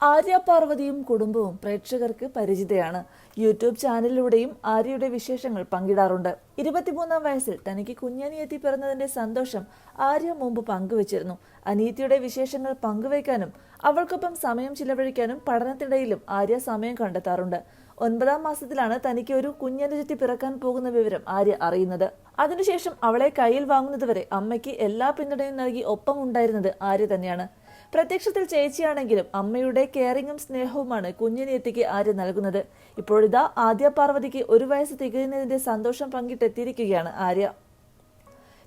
ആര്യ പാർവതിയും കുടുംബവും പ്രേക്ഷകർക്ക് പരിചിതയാണ്. യൂട്യൂബ് ചാനലിലൂടെയും ആര്യയുടെ വിശേഷങ്ങൾ പങ്കിടാറുണ്ട്. ഇരുപത്തിമൂന്നാം വയസ്സിൽ തനിക്ക് കുഞ്ഞനിയെത്തി പിറന്നതിന്റെ സന്തോഷം ആര്യ മുമ്പ് പങ്കുവച്ചിരുന്നു. അനിയത്തിയുടെ വിശേഷങ്ങൾ പങ്കുവയ്ക്കാനും അവൾക്കൊപ്പം സമയം ചിലവഴിക്കാനും പഠനത്തിനിടയിലും ആര്യ സമയം കണ്ടെത്താറുണ്ട്. ഒൻപതാം മാസത്തിലാണ് തനിക്ക് ഒരു കുഞ്ഞനുജത്തി പിറക്കാൻ പോകുന്ന വിവരം ആര്യ അറിയുന്നത്. അതിനുശേഷം അവളെ കയ്യിൽ വാങ്ങുന്നതുവരെ അമ്മയ്ക്ക് എല്ലാ പിന്തുണയും നൽകി ഒപ്പം ഉണ്ടായിരുന്നത് ആര്യ തന്നെയാണ്. പ്രത്യക്ഷത്തിൽ ചേച്ചിയാണെങ്കിലും അമ്മയുടെ കെയറിങ്ങും സ്നേഹവുമാണ് കുഞ്ഞിനേത്തിക്ക് ആര്യ നൽകുന്നത്. ഇപ്പോഴിതാ ആദ്യ പാർവതിക്ക് ഒരു വയസ്സ് തികയുന്നതിന്റെ സന്തോഷം പങ്കിട്ടെത്തിയിരിക്കുകയാണ് ആര്യ.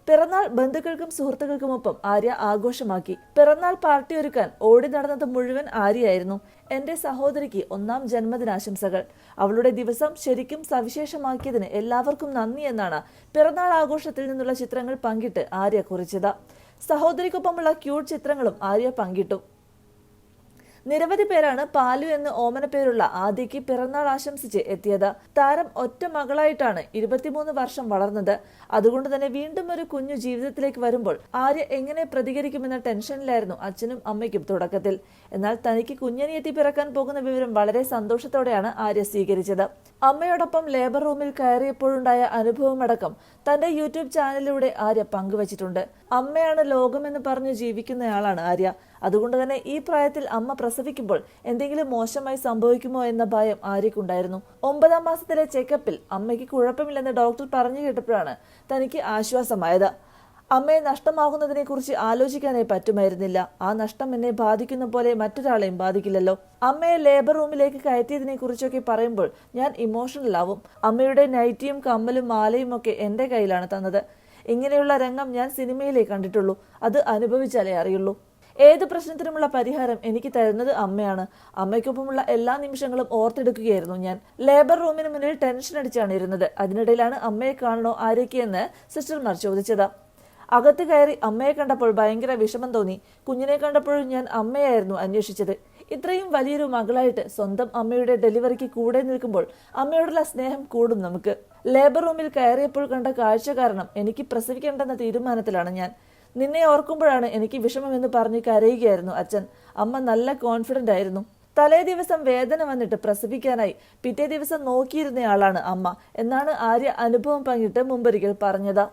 പിറന്നാൾ ബന്ധുക്കൾക്കും സുഹൃത്തുക്കൾക്കുമൊപ്പം ആര്യ ആഘോഷമാക്കി. പിറന്നാൾ പാർട്ടി ഒരുക്കാൻ ഓടി നടന്നത് മുഴുവൻ ആര്യയായിരുന്നു. എന്റെ സഹോദരിക്ക് ഒന്നാം ജന്മദിനാശംസകൾ. അവളുടെ ദിവസം ശരിക്കും സവിശേഷമാക്കിയതിന് എല്ലാവർക്കും നന്ദി എന്നാണ് പിറന്നാൾ ആഘോഷത്തിൽ നിന്നുള്ള ചിത്രങ്ങൾ പങ്കിട്ട് ആര്യ കുറിച്ചത്. സഹോദരിക്കൊപ്പമുള്ള ക്യൂട്ട് ചിത്രങ്ങളും ആര്യ പങ്കിട്ടു. നിരവധി പേരാണ് പാലു എന്ന് ഓമന പേരുള്ള ആദ്യക്ക് പിറന്നാൾ ആശംസിച്ച് എത്തിയത്. താരം ഒറ്റ മകളായിട്ടാണ് ഇരുപത്തിമൂന്ന് വർഷം വളർന്നത്. അതുകൊണ്ട് തന്നെ വീണ്ടും ഒരു കുഞ്ഞു ജീവിതത്തിലേക്ക് വരുമ്പോൾ ആര്യ എങ്ങനെ പ്രതികരിക്കുമെന്ന ടെൻഷനിലായിരുന്നു അച്ഛനും അമ്മയ്ക്കും തുടക്കത്തിൽ. എന്നാൽ തനിക്ക് കുഞ്ഞനിയെത്തി പിറക്കാൻ പോകുന്ന വിവരം വളരെ സന്തോഷത്തോടെയാണ് ആര്യ സ്വീകരിച്ചത്. അമ്മയോടൊപ്പം ലേബർ റൂമിൽ കയറിയപ്പോഴുണ്ടായ അനുഭവമടക്കം തന്റെ യൂട്യൂബ് ചാനലിലൂടെ ആര്യ പങ്കുവച്ചിട്ടുണ്ട്. അമ്മയാണ് ലോകമെന്ന് പറഞ്ഞു ജീവിക്കുന്നയാളാണ് ആര്യ. അതുകൊണ്ട് തന്നെ ഈ പ്രായത്തിൽ അമ്മ പ്രസവിക്കുമ്പോൾ എന്തെങ്കിലും മോശമായി സംഭവിക്കുമോ എന്ന ഭയം ആര്യക്കുണ്ടായിരുന്നു. ഒമ്പതാം മാസത്തിലെ ചെക്കപ്പിൽ അമ്മയ്ക്ക് കുഴപ്പമില്ലെന്ന് ഡോക്ടർ പറഞ്ഞു കേട്ടപ്പോഴാണ് തനിക്ക് ആശ്വാസമായത്. അമ്മയെ നഷ്ടമാകുന്നതിനെ കുറിച്ച് ആലോചിക്കാനേ പറ്റുമായിരുന്നില്ല. ആ നഷ്ടം എന്നെ ബാധിക്കുന്ന പോലെ മറ്റൊരാളെയും ബാധിക്കില്ലല്ലോ. അമ്മയെ ലേബർ റൂമിലേക്ക് കയറ്റിയതിനെ കുറിച്ചൊക്കെ പറയുമ്പോൾ ഞാൻ ഇമോഷണൽ ആവും. അമ്മയുടെ നൈറ്റിയും കമ്മലും മാലയും ഒക്കെ എന്റെ കയ്യിലാണ് തന്നത്. ഇങ്ങനെയുള്ള രംഗം ഞാൻ സിനിമയിലേ കണ്ടിട്ടുള്ളൂ. അത് അനുഭവിച്ചാലേ അറിയുള്ളൂ. ഏത് പ്രശ്നത്തിനുമുള്ള പരിഹാരം എനിക്ക് തരുന്നത് അമ്മയാണ്. അമ്മയ്ക്കൊപ്പമുള്ള എല്ലാ നിമിഷങ്ങളും ഓർത്തെടുക്കുകയായിരുന്നു ഞാൻ. ലേബർ റൂമിന് മുന്നിൽ ടെൻഷൻ അടിച്ചാണ് ഇരുന്നത്. അതിനിടയിലാണ് അമ്മയെ കാണണോ ആരൊക്കെയെന്ന് സിസ്റ്റർമാർ ചോദിച്ചത്. അകത്ത് കയറി അമ്മയെ കണ്ടപ്പോൾ ഭയങ്കര വിഷമം തോന്നി. കുഞ്ഞിനെ കണ്ടപ്പോഴും ഞാൻ അമ്മയായിരുന്നു അന്വേഷിച്ചത്. ഇത്രയും വലിയൊരു മകളായിട്ട് സ്വന്തം അമ്മയുടെ ഡെലിവറിക്ക് കൂടെ നിൽക്കുമ്പോൾ അമ്മയോടുള്ള സ്നേഹം കൂടും നമുക്ക്. ലേബർ റൂമിൽ കയറിയപ്പോൾ കണ്ട കാഴ്ച കാരണം എനിക്ക് പ്രസവിക്കേണ്ടെന്ന തീരുമാനത്തിലാണ് ഞാൻ. നിന്നെ ഓർക്കുമ്പോഴാണ് എനിക്ക് വിഷമമെന്ന് പറഞ്ഞ് കരയുകയായിരുന്നു അച്ഛൻ. അമ്മ നല്ല കോൺഫിഡന്റ് ആയിരുന്നു. തലേ ദിവസം വേദന വന്നിട്ട് പ്രസവിക്കാനായി പിറ്റേ ദിവസം നോക്കിയിരുന്നയാളാണ് അമ്മ എന്നാണ് ആര്യ അനുഭവം പങ്കിട്ട് മുമ്പൊരിക്കൽ പറഞ്ഞത്.